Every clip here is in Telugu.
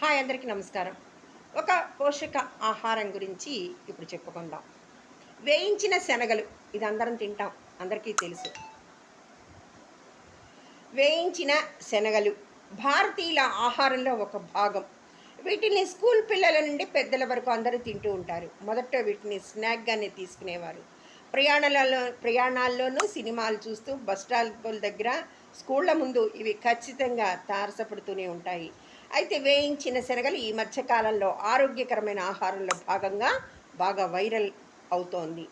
హాయ్ అందరికీ నమస్కారం. ఒక పోషక ఆహారం గురించి ఇప్పుడు చెప్పుకుందాం. వేయించిన శనగలు ఇది అందరం తింటాం అందరికీ తెలుసు. వేయించిన శనగలు భారతీయుల ఆహారంలో ఒక భాగం. వీటిని స్కూల్ పిల్లల నుండి పెద్దల వరకు అందరూ తింటూ ఉంటారు. మొదట వీటిని స్నాక్గానే తీసుకునేవారు. ప్రయాణాలలో ప్రయాణాల్లోనూ సినిమాలు చూస్తూ బస్ స్టాండ్ల దగ్గర స్కూళ్ళ ముందు ఇవి ఖచ్చితంగా తారసపడుతూనే ఉంటాయి. అయితే వేయించిన శనగలు ఈ మధ్యకాలంలో ఆరోగ్యకరమైన ఆహారంలో భాగంగా బాగా వైరల్ అవుతోంది.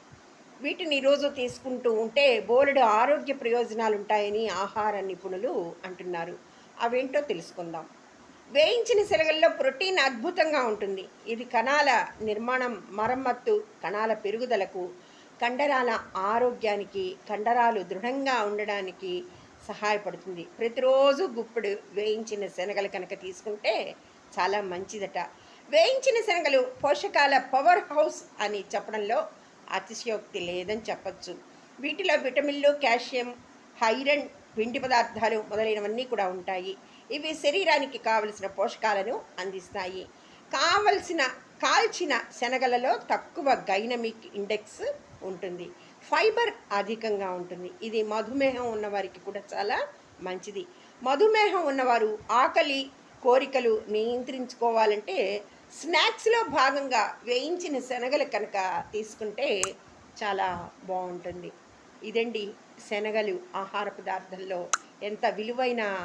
వీటిని రోజు తీసుకుంటూ ఉంటే బోలెడు ఆరోగ్య ప్రయోజనాలు ఉంటాయని ఆహార నిపుణులు అంటున్నారు. అవేంటో తెలుసుకుందాం. వేయించిన శనగల్లో ప్రోటీన్ అద్భుతంగా ఉంటుంది. ఇది కణాల నిర్మాణం మరమ్మత్తు కణాల పెరుగుదలకు కండరాల ఆరోగ్యానికి కండరాలు దృఢంగా ఉండడానికి సహాయపడుతుంది. ప్రతిరోజు గుప్పుడు వేయించిన శనగలు కనుక తీసుకుంటే చాలా మంచిదట. వేయించిన శనగలు పోషకాల పవర్ హౌస్ అని చెప్పడంలో అతిశయోక్తి లేదని చెప్పచ్చు. వీటిలో విటమిన్లు కాల్షియం ఐరన్ పిండి పదార్థాలు మొదలైనవన్నీ కూడా ఉంటాయి. ఇవి శరీరానికి కావలసిన పోషకాలను అందిస్తాయి. కావలసిన కాల్చిన శనగలలో తక్కువ గైనమిక్ ఇండెక్స్ ఉంటుంది. ఫైబర్ అధికంగా ఉంటుంది. ఇది మధుమేహం ఉన్నవారికి కూడా చాలా మంచిది. మధుమేహం ఉన్నవారు ఆకలి కోరికలు నియంత్రించుకోవాలంటే స్నాక్స్లో భాగంగా వేయించిన శనగలు కనుక తీసుకుంటే చాలా బాగుంటుంది. ఇదండి శనగలు ఆహార పదార్థంలో ఎంత విలువైన